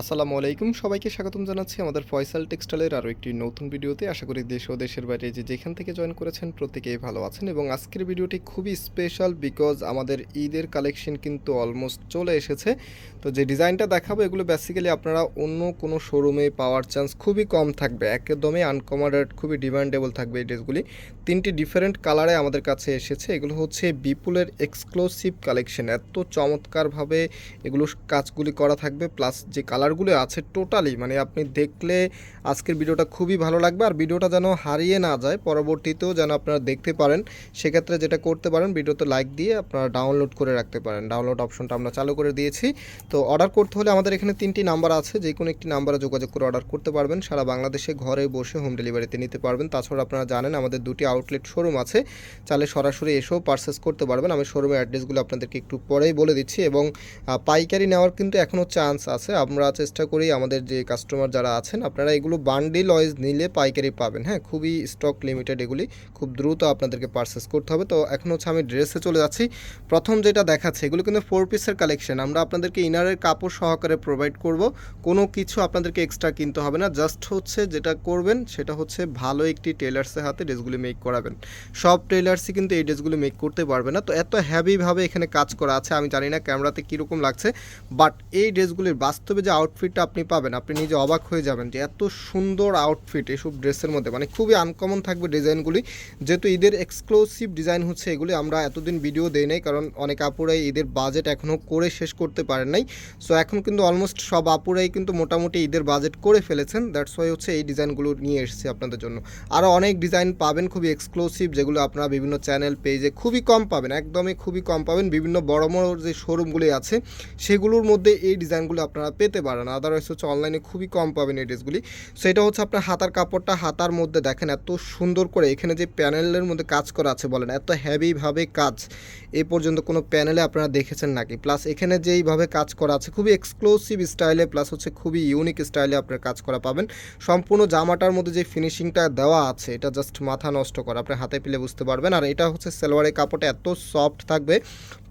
আসসালামু আলাইকুম। সবাইকে স্বাগতম জানাচ্ছি আমাদের ফয়সাল টেক্সটাইলের আরও একটি নতুন ভিডিওতে। আশা করি দেশ ও দেশের বাইরে যে যেখান থেকে জয়েন করেছেন প্রত্যেকেই ভালো আছেন এবং আজকের ভিডিওটি খুবই স্পেশাল বিকজ আমাদের ঈদের কালেকশন কিন্তু অলমোস্ট চলে এসেছে। তো যে ডিজাইনটা দেখাবো, এগুলো বেসিক্যালি আপনারা অন্য কোনো শোরুমে পাওয়ার চান্স খুবই কম থাকবে। একদমই আনকমোডেড খুবই ডিমান্ডেবল থাকবে এই ড্রেসগুলি। তিনটি ডিফারেন্ট কালারে আমাদের কাছে এসেছে। এগুলো হচ্ছে বিপুলের এক্সক্লুসিভ কালেকশন এত চমৎকারভাবে এগুলো কাজগুলি করা থাকবে। প্লাস যে কালারগুলো আছে টোটালি মানে আপনি দেখলে আজকের ভিডিওটা খুবই ভালো লাগবে। আর ভিডিওটা যেন হারিয়ে না যায়, পরবর্তীতেও যেন আপনারা দেখতে পারেন, সেক্ষেত্রে যেটা করতে পারেন ভিডিওতে লাইক দিয়ে আপনারা ডাউনলোড করে রাখতে পারেন। ডাউনলোড অপশনটা আমরা চালু করে দিয়েছি। তো অর্ডার করতে হলে আমাদের এখানে তিনটি নাম্বার আছে, যে কোনো একটি নাম্বারে যোগাযোগ করে অর্ডার করতে পারবেন। সারা বাংলাদেশে ঘরে বসে হোম ডেলিভারিতে নিতে পারবেন। তাছাড়া আপনারা জানেন, আমাদের দুটি আউটলেট শোরুম আছে। চালে সরাসরি এসেও পারচেস করতে পারবেন। আমি শোরুমের অ্যাড্রেসগুলো আপনাদেরকে একটু পরেই বলে দিচ্ছি এবং পাইকারি নেওয়ার কিন্তু এখনও চান্স আছে। আমরা চেষ্টা করি আমাদের যে কাস্টমার যারা আছেন, আপনারা এগুলো বান্ডিল ওয়াইজ নিলে পাইকারি পাবেন। হ্যাঁ খুবই স্টক লিমিটেড এগুলি, খুব দ্রুত আপনাদেরকে পারচেস করতে হবে। তো এখন হচ্ছে আমি ড্রেসে চলে যাচ্ছি। প্রথম যেটা দেখাচ্ছে, এগুলো কিন্তু ফোর পিসের কালেকশন আমরা আপনাদেরকে ইনারের কাপড় সহকারে প্রোভাইড করব। কোনো কিছু আপনাদেরকে এক্সট্রা কিনতে হবে না। জাস্ট হচ্ছে যেটা করবেন, সেটা হচ্ছে ভালো একটি টেলার্সের হাতে ড্রেসগুলি মেক করাবেন। সব টেলার্সই কিন্তু এই ড্রেসগুলো মেক করতে পারবে না। তো এত হ্যাভিভাবে এখানে কাজ করা আছে, আমি জানি না ক্যামেরাতে কীরকম লাগছে। বাট এই ড্রেসগুলির বাস্তবে যে আউটফিটটা আপনি পাবেন। আপনি নিজে অবাক হয়ে যাবেন যে এত সুন্দর আউটফিট এসব ড্রেসের মধ্যে। মানে খুবই আনকমন থাকবে ডিজাইনগুলি। যেহেতু ঈদের এক্সক্লুসিভ ডিজাইন হচ্ছে এগুলি, আমরা এতদিন ভিডিও দেই নাই, কারণ অনেক আপুরাই ঈদের বাজেট এখনও করে শেষ করতে পারেন নাই। সো এখন কিন্তু অলমোস্ট সব আপুরাই কিন্তু মোটামুটি ঈদের বাজেট করে ফেলেছেন। দ্যাটস ওয়াই হচ্ছে এই ডিজাইনগুলো নিয়ে এসেছি আপনাদের জন্য। আরও অনেক ডিজাইন পাবেন খুবই এক্সক্লুসিভ যেগুলো আপনারা বিভিন্ন চ্যানেল পেজে খুবই কম পাবেন, একদমই খুবই কম পাবেন। বিভিন্ন বড় বড় যে শোরুমগুলি আছে, সেগুলোর মধ্যে এই ডিজাইনগুলো আপনারা পেতে পারেন। আদারওয়াইজ হচ্ছে অনলাইনে খুবই কম পাবেন এই ড্রেসগুলি সেটা হচ্ছে আপনার হাতার কাপড়টা হাতার মধ্যে দেখেন, এত সুন্দর করে এখানে যে প্যানেলের মধ্যে কাজ করা আছে বলেন, এত হ্যাভিভাবে কাজ। এ পর্যন্ত কোনো প্যানেলে আপনারা দেখেছেন নাকি? প্লাস এখানে যেইভাবে কাজ করা আছে, খুবই এক্সক্লুসিভ স্টাইলে প্লাস হচ্ছে খুবই ইউনিক স্টাইলে আপনার কাজ করা পাবেন। সম্পূর্ণ জামাটার মধ্যে যে ফিনিশিংটা দেওয়া আছে, এটা জাস্ট মাথা নষ্ট করা, আপনি হাতে পেলে বুঝতে পারবেন। আর এটা হচ্ছে সেলোয়ারের কাপড়টা এত সফট থাকবে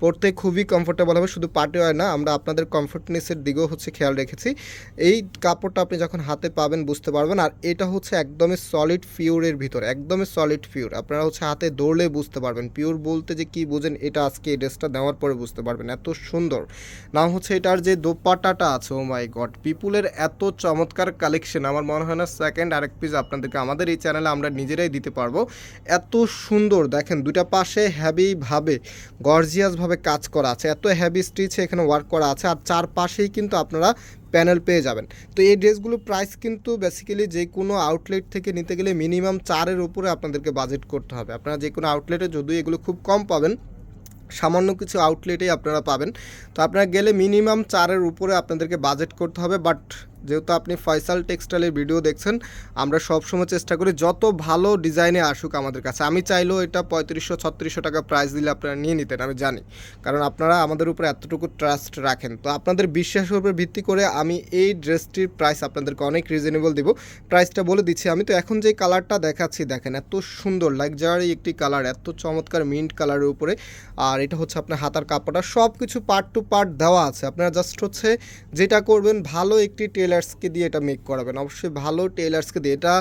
পরতে খুবই কমফোর্টেবল হবে, শুধু পার্টি হয় না, আমরা আপনাদের কমফোর্টনেসের দিকেও হচ্ছে খেয়াল রেখেছি। এই কাপড়টা আপনি যখন হাতে পাবেন বুঝতে পারবেন, আর এটা হচ্ছে একদমই সলিড পিওরের ভিতর, একদমই সলিড পিওর আপনারা হচ্ছে হাতে দৌড়লে বুঝতে পারবেন পিওর বলতে যে কি বোঝেন, এটা আজকে এই ড্রেসটা দেওয়ার পরে বুঝতে পারবেন, এত সুন্দর। নাম হচ্ছে এটার যে দোপাটাটা আছে ও মাই গড পিপুলের এত চমৎকার কালেকশন আমার মনে হয় না সেকেন্ড আরেক পিস আপনাদেরকে আমাদের এই চ্যানেলে আমরা নিজেরাই দিতে পারব। এত সুন্দর, দেখেন, দুইটা পাশে হ্যাভিভাবে গর্জিয়াসভাবে কাজ করা আছে, এত হ্যাভি স্টিচে এখানে ওয়ার্ক করা আছে, আর চার পাশেই কিন্তু আপনারা প্যানেল পেয়ে যাবেন। তো এই ড্রেসগুলোর প্রাইস কিন্তু বেসিক্যালি যে কোনো আউটলেট থেকে নিতে গেলে মিনিমাম চারের উপরে আপনাদেরকে বাজেট করতে হবে। আপনারা যে কোনো আউটলেটে যদিও এগুলো খুব কম পাবেন, সামান্য কিছু আউটলেটেই আপনারা পাবেন। তো আপনারা গেলে মিনিমাম চারের উপরে আপনাদেরকে বাজেট করতে হবে বাট যেহেতু আপনি ফয়সাল টেক্সটাইলের ভিডিও দেখছেন, আমরা সবসময় চেষ্টা করি যত ভালো ডিজাইনে আসুক আমাদের কাছে। আমি চাইলেও এটা পঁয়ত্রিশশো, ছত্রিশশো টাকা প্রাইস দিলে আপনারা নিয়ে নিতেন, আমি জানি। কারণ আপনারা আমাদের উপরে এতটুকু ট্রাস্ট রাখেন। তো আপনাদের বিশ্বাসের উপর ভিত্তি করে আমি এই ড্রেসটির প্রাইস আপনাদেরকে অনেক রিজনেবল দিব। প্রাইসটা বলে দিচ্ছি আমি। তো এখন যে কালারটা দেখাচ্ছি, দেখেন এত সুন্দর লাগজারি একটি কালার এত চমৎকার মিন্ট কালারের উপরে। আর এটা হচ্ছে আপনার হাতার কাপড়টা। সব কিছু পার্ট টু পার্ট দেওয়া আছে। আপনারা জাস্ট হচ্ছে যেটা করবেন, ভালো একটি টেলার্সকে দিয়ে এটা মেক করাবেন। অবশ্যই ভালো টেলার্সকে দিয়ে। এটা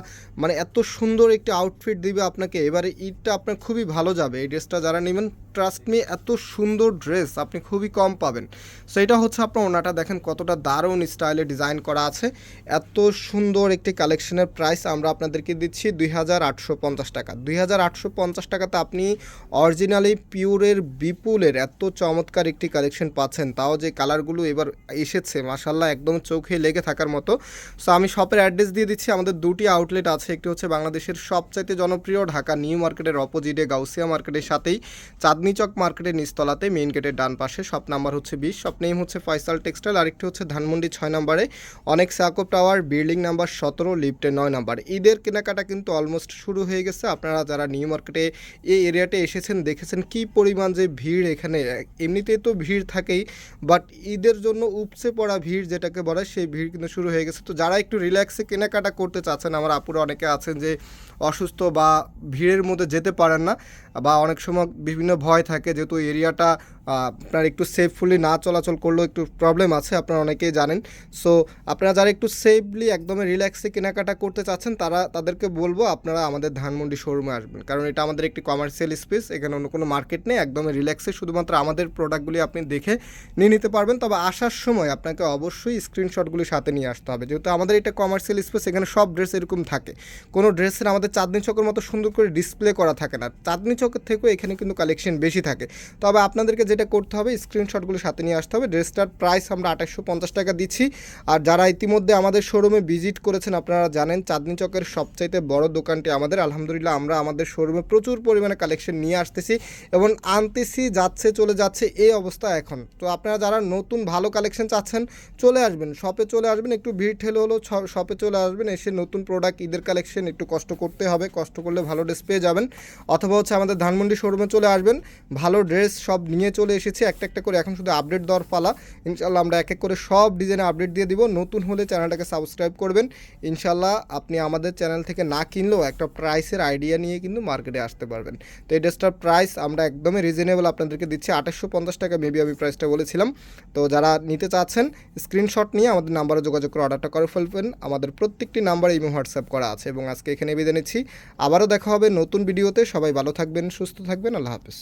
মানে এত সুন্দর একটি আউটফিট দিবে আপনাকে। এবারে ঈদটা আপনার খুবই ভালো যাবে। এই ড্রেসটা যারা নেবেন ট্রাস্ট মি এত সুন্দর ড্রেস আপনি খুবই কম পাবেন। সো এটা হচ্ছে আপনার ওনাটা, দেখেন কতটা দারুণ স্টাইলে ডিজাইন করা আছে। এত সুন্দর একটি কালেকশনের প্রাইস আমরা আপনাদেরকে দিচ্ছি দুই হাজার আটশো পঞ্চাশ টাকা। দুই হাজার আটশো পঞ্চাশ টাকাতে আপনি অরিজিনালি পিওরের বিপুলের এত চমৎকার একটি কালেকশন পাচ্ছেন। তাও যে কালারগুলো এবার এসেছে মাসাল্লাহ একদম চোখে লেগে থাকার মতো। সো আমি শপের অ্যাড্রেস দিয়ে দিচ্ছি, আমাদের দুটি আউটলেট আছে। একটি হচ্ছে বাংলাদেশের সবচাইতে জনপ্রিয় ঢাকা নিউ মার্কেটের অপোজিটে গাউসিয়া মার্কেটের সাথেই। চাঁদনি চক মার্কেটের নিচতলাতে মেইন গেটের ডান পাশে, শপ নাম্বার হচ্ছে বিশ, শপ নেম হচ্ছে ফয়সাল টেক্সটাইল, আরেকটি হচ্ছে ধানমন্ডি ছয় নম্বরে, অনেক সাকোপ টাওয়ার, বিল্ডিং নাম্বার সতেরো লিফটে নয় নাম্বার। ঈদের কেনাকাটা কিন্তু অলমোস্ট শুরু হয়ে গেছে। আপনারা যারা নিউ মার্কেটে এই এরিয়াতে এসেছেন, দেখেছেন কি পরিমাণ যে ভিড় এখানে। এমনিতেই তো ভিড় থাকেই, বাট ঈদের জন্য উপচে পড়া ভিড় যেটাকে বলে, সেই ভিড় কিন্তু শুরু হয়ে গেছে। তো যারা একটু রিল্যাক্সে কেনাকাটা করতে চাচ্ছেন, আমার আপুরা অনেকে আছেন যে অসুস্থ বা ভিড়ের মধ্যে যেতে পারেন না, বা অনেক সময় বিভিন্ন ভয় থাকে যেহেতু এরিয়াটা আপনার একটু সেফফুলি না চলাচল করলেও একটু প্রবলেম আছে, আপনারা অনেকেই জানেন। সো আপনারা যারা একটু সেফলি একদমই রিল্যাক্সে কেনাকাটা করতে চাচ্ছেন, তারা তাদেরকে বলব আপনারা আমাদের ধানমন্ডি শোরুমে আসবেন। কারণ এটা আমাদের একটি কমার্শিয়াল স্পেস এখানে অন্য কোনো মার্কেট নেই, একদমই রিল্যাক্সে শুধুমাত্র আমাদের প্রোডাক্টগুলি আপনি দেখে নিয়ে নিতে পারবেন। তবে আসার সময় আপনাকে অবশ্যই স্ক্রিনশটগুলি সাথে নিয়ে আসতে হবে। যেহেতু আমাদের এটা কমার্শিয়াল স্পেস এখানে সব ড্রেস এরকম থাকে। কোনো ড্রেসের আমাদের চাঁদনি চকের মতো সুন্দর করে ডিসপ্লে করা থাকে না। চাঁদনি চকের থেকেও এখানে কিন্তু কালেকশন বেশি থাকে। তবে আপনাদেরকে যেটা করতে হবে স্ক্রিনশটগুলো সাথে নিয়ে আসতে হবে। ড্রেসটার প্রাইস আমরা আঠাশশো পঞ্চাশ টাকা দিচ্ছি। আর যারা ইতিমধ্যে আমাদের শোরুমে ভিজিট করেছেন, আপনারা জানেন, চাঁদনি চকের সবচাইতে বড় দোকানটি আমাদের। আলহামদুলিল্লাহ, আমরা আমাদের শোরুমে প্রচুর পরিমাণে কালেকশন নিয়ে আসতেছি এবং আনতেছি, যাচ্ছে, চলে যাচ্ছে, এই অবস্থা এখন। তো আপনারা যারা নতুন ভালো কালেকশন চাচ্ছেন, চলে আসবেন। শপে চলে আসবেন, একটু ভিড় ঠেলে হলেও শপে চলে আসবেন, এসে নতুন প্রোডাক্ট ঈদের কালেকশন একটু কষ্ট করতে হবে। কষ্ট করলে ভালো ড্রেস পেয়ে যাবেন। অথবা হচ্ছে আমাদের ধানমন্ডি শোরুমে চলে আসবেন। ভালো ড্রেস সব নিয়ে চলে এসেছি, একটা একটা করে এখন শুধু আপডেট দেওয়ার পালা। ইনশাল্লাহ আমরা এক এক করে সব ডিজাইনে আপডেট দিয়ে দিব। নতুন হলে চ্যানেলটাকে সাবস্ক্রাইব করবেন। ইনশাল্লাহ আপনি আমাদের চ্যানেল থেকে না কিনলেও একটা প্রাইসের আইডিয়া নিয়ে কিন্তু মার্কেটে আসতে পারবেন। তো এই ড্রেসটার প্রাইস আমরা একদমই রিজনেবল আপনাদেরকে দিচ্ছি। আঠাশশো পঞ্চাশ টাকা মেবি আমি প্রাইসটা বলেছিলাম। তো যারা নিতে চাচ্ছেন স্ক্রিনশট নিয়ে আমাদের নাম্বারে যোগাযোগ করে অর্ডারটা করে ফেলবেন। আমাদের প্রত্যেকটি নাম্বার ইমো হোয়াটসঅ্যাপ করা আছে এবং আজকে এখানে বিদায় নিচ্ছি। আবারও দেখা হবে নতুন ভিডিওতে সবাই ভালো থাকবেন, সুস্থ থাকবেন। আল্লাহ হাফিজ।